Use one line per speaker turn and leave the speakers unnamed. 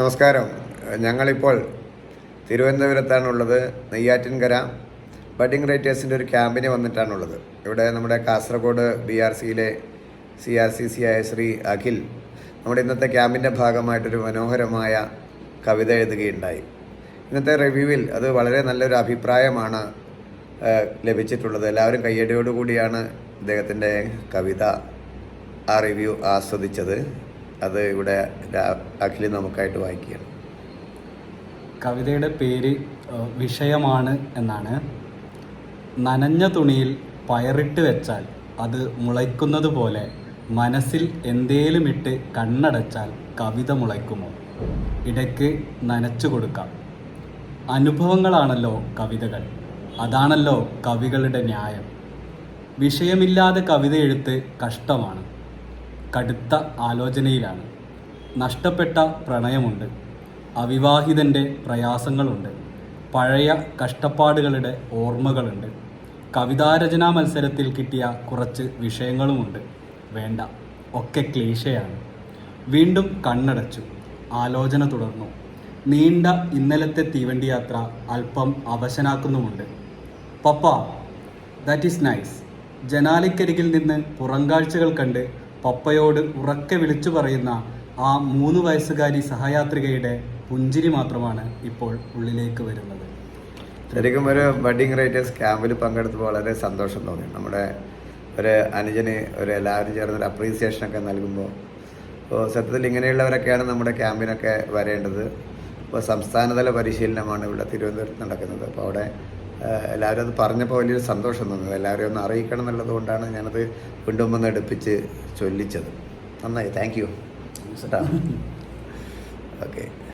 നമസ്കാരം. ഞങ്ങളിപ്പോൾ തിരുവനന്തപുരത്താണുള്ളത്. നെയ്യാറ്റിൻകര ബഡിംഗ് റൈറ്റേഴ്സിന്റെ ഒരു ക്യാമ്പിന് വന്നിട്ടാണുള്ളത്. ഇവിടെ നമ്മുടെ കാസർഗോഡ് ബി ആർ സിയിലെ സി ആർ സി സി ആയ ശ്രീ അഖിൽ നമ്മുടെ ഇന്നത്തെ ക്യാമ്പിന്റെ ഭാഗമായിട്ടൊരു മനോഹരമായ കവിത എഴുതുകയുണ്ടായി. ഇന്നത്തെ റിവ്യൂവിൽ അത് വളരെ നല്ലൊരു അഭിപ്രായമാണ് ലഭിച്ചിട്ടുള്ളത്. എല്ലാവരും കയ്യടിയോടുകൂടിയാണ് ഇദ്ദേഹത്തിന്റെ കവിത ആ റിവ്യൂ ആസ്വദിച്ചത്. അത് ഇവിടെ അഖിൽ നമുക്കായിട്ട് വായിക്കുകയാണ്.
കവിതയുടെ പേര് വിഷയമാണ് എന്നാണ്. നനഞ്ഞ തുണിയിൽ പയറിട്ട് വെച്ചാൽ അത് മുളയ്ക്കുന്നത് പോലെ മനസ്സിൽ എന്തേലും ഇട്ട് കണ്ണടച്ചാൽ കവിത മുളയ്ക്കുമോ? ഇടയ്ക്ക് നനച്ചു കൊടുക്കാം. അനുഭവങ്ങളാണല്ലോ കവിതകൾ. അതാണല്ലോ കവികളുടെ ന്യായം. വിഷയമില്ലാതെ കവിത എഴുത്ത് കഷ്ടമാണ്. കടുത്ത ആലോചനയിലാണ്. നഷ്ടപ്പെട്ട പ്രണയമുണ്ട്. അവിവാഹിതന്റെ പ്രയാസങ്ങളുണ്ട്. പഴയ കഷ്ടപ്പാടുകളുടെ ഓർമ്മകളുണ്ട്. കവിതാരചനാ മത്സരത്തിൽ കിട്ടിയ കുറച്ച് വിഷയങ്ങളുമുണ്ട്. വേണ്ട ഒക്കെ ക്ലീശയാണ്. വീണ്ടും കണ്ണടച്ചു. ആലോചന തുടർന്നു. നീണ്ട ഇന്നലത്തെ തീവണ്ടി യാത്ര അല്പം അവശനാക്കുന്നുമുണ്ട്. പപ്പ ദാറ്റ് ഈസ് നൈസ് ജനാലിക്കരികിൽ നിന്ന് പുറങ്കാഴ്ചകൾ കണ്ട് പപ്പയോട് ഉറക്കെ വിളിച്ചു പറയുന്ന ആ മൂന്ന് വയസ്സുകാരി സഹയാത്രികയുടെ പുഞ്ചിരി മാത്രമാണ് ഇപ്പോൾ ഉള്ളിലേക്ക് വരുന്നത്.
ശരിക്കും ഒരു വെഡിങ് റൈറ്റേഴ്സ് ക്യാമ്പിൽ പങ്കെടുത്തപ്പോൾ വളരെ സന്തോഷം തോന്നി. നമ്മുടെ ഒരു അനുജന് ഒരു എല്ലാവരും ചേർന്ന് ഒരു അപ്രീസിയേഷനൊക്കെ നൽകുമ്പോൾ. അപ്പോൾ സത്യത്തിൽ ഇങ്ങനെയുള്ളവരൊക്കെയാണ് നമ്മുടെ ക്യാമ്പിനൊക്കെ വരേണ്ടത്. ഇപ്പോൾ സംസ്ഥാനതല പരിശീലനമാണ് ഇവിടെ തിരുവനന്തപുരത്ത് നടക്കുന്നത്. അപ്പോൾ അവിടെ എല്ലാവരും അത് പറഞ്ഞപ്പോൾ വലിയൊരു സന്തോഷം തോന്നുന്നത് എല്ലാവരെയും ഒന്ന് അറിയിക്കണം എന്നുള്ളത് കൊണ്ടാണ് ഞാനത് വീണ്ടും ഒന്ന് എടുപ്പിച്ച് ചൊല്ലിച്ചത്. നന്നായി. Thank you. ഓക്കെ